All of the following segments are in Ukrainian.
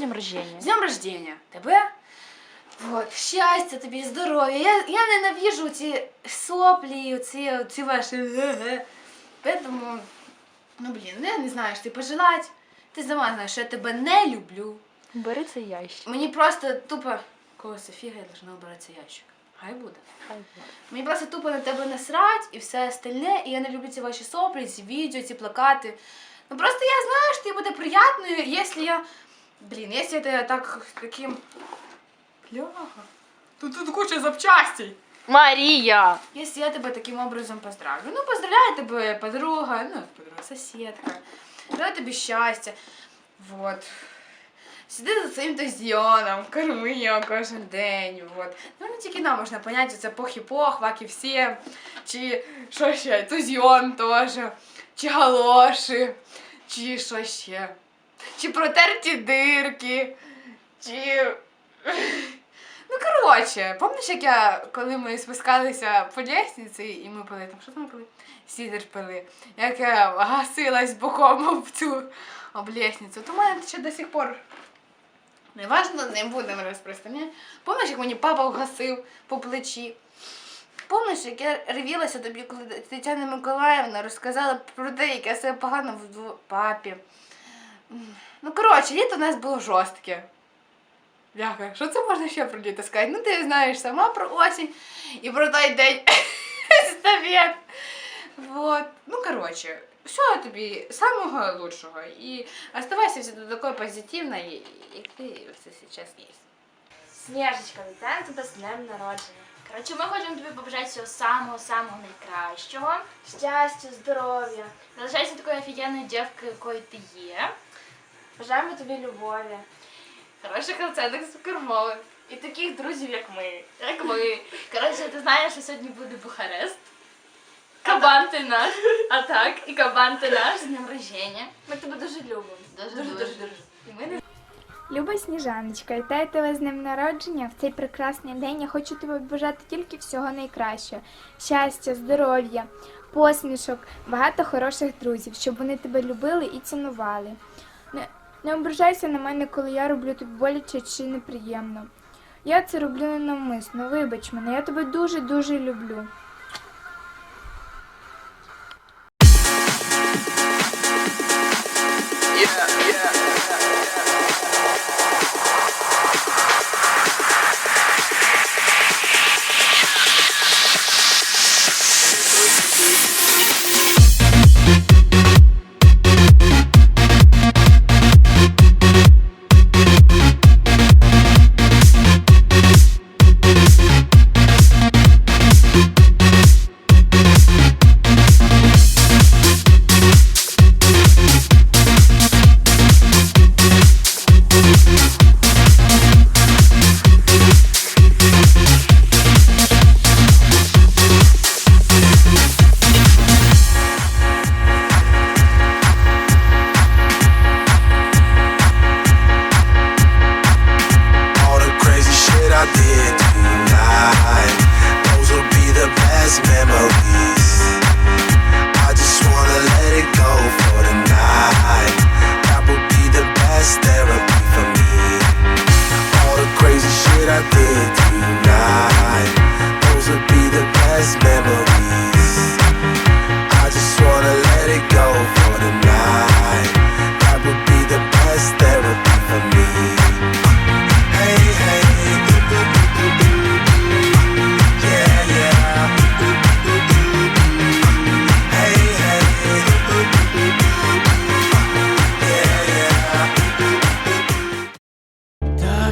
днем рождения. З днем рождения! Тебе? Вот, щастя тобі, здоров'я. Я, я ненавижу ці соплі, ці, ці ваші. Поэтому, ну блін, ну, я не знаю, що ти пожелати. Ти сама знаєш, що я тебе не люблю. Бери цей ящик. Мені просто тупо. Кого Софія я должна обрати цей ящик. Хай буде. Хай буде. Мені просто тупо на тебе насрать і все остальне, і я не люблю ці ваші соплі, ці відео, ці плакати. Ну просто я знаю, що тобі буде приємно, якщо я. Блін, якщо я так таким. Бляха. Тут тут куча запчастей. Марія! Если я тебе таким образом поздравлю. Ну, поздравляю тебе, подруга, ну, подруга, соседка. Желаю тобі щастя. Вот. Сиди за своїм тузьйоном, корми його кожен день. Вот. Ну, не тільки нам можна поняти, це пох-і-пох, вак і всім. Чи що ще, тузьйон теж. Чи галоші. Чи що ще. Чи протерті дирки. Чи. Ну, коротше, пам'ятаєш, як я, коли ми спускалися по лестниці, і ми пили там, що там пили? Сідер пили. Як я гасилась боком об цю об лестницю, то в мене ще до сих пор. Неважно, не будемо розпространяти. Пам'ятаєш, як мені папа вгасив по плечі? Пам'ятаєш, як я ревілася тобі, коли Тетяна Миколаївна розказала про те, як я себе погано в папі. Ну, коротше, літо у нас було жорстке. Бляха, що це можна ще про літо сказати? Ну, ти знаєш сама про осінь і про той день стовет. Вот. Ну, коротше, всього тобі самого лучшого. І оставайся всегда такой позитивной, як ти все сейчас є. Снежечка, вітаю тебе з днем народження. Коротше, ми хочемо тобі побажати всього самого-самого найкращого. Щастя, здоров'я. Залишайся такою офігенною дівкою, якою ти є. Бажаємо тобі любові. Хороших оцінок з кормови. І таких друзів, як ми. Як ми. Коротше, ти знаєш, що сьогодні буде Бухарест. Кабан ти наш. А так, і кабан ти наш з днем рождення. Ми тебе дуже любимо. Дуже, дуже, дуже. І ми не Люба Сніжаночка, вітаю тебе з днем народження. В цей прекрасний день я хочу тобі бажати тільки всього найкращого: щастя, здоров'я, посмішок, багато хороших друзів, щоб вони тебе любили і цінували. Не, ображайся на мене, коли я роблю тобі боляче чи неприємно. Я це роблю ненавмисно. Вибач мене, я тебе дуже дуже люблю.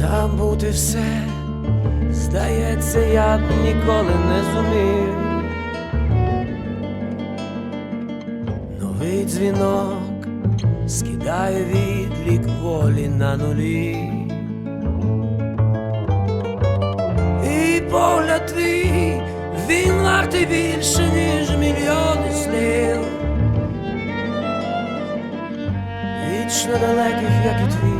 Забути все, здається, я б ніколи не зумів. Твій дзвінок скидає відлік волі на нулі. І погляд твій, він вартий більше, ніж мільйони слів. Вічно далеких, як і твій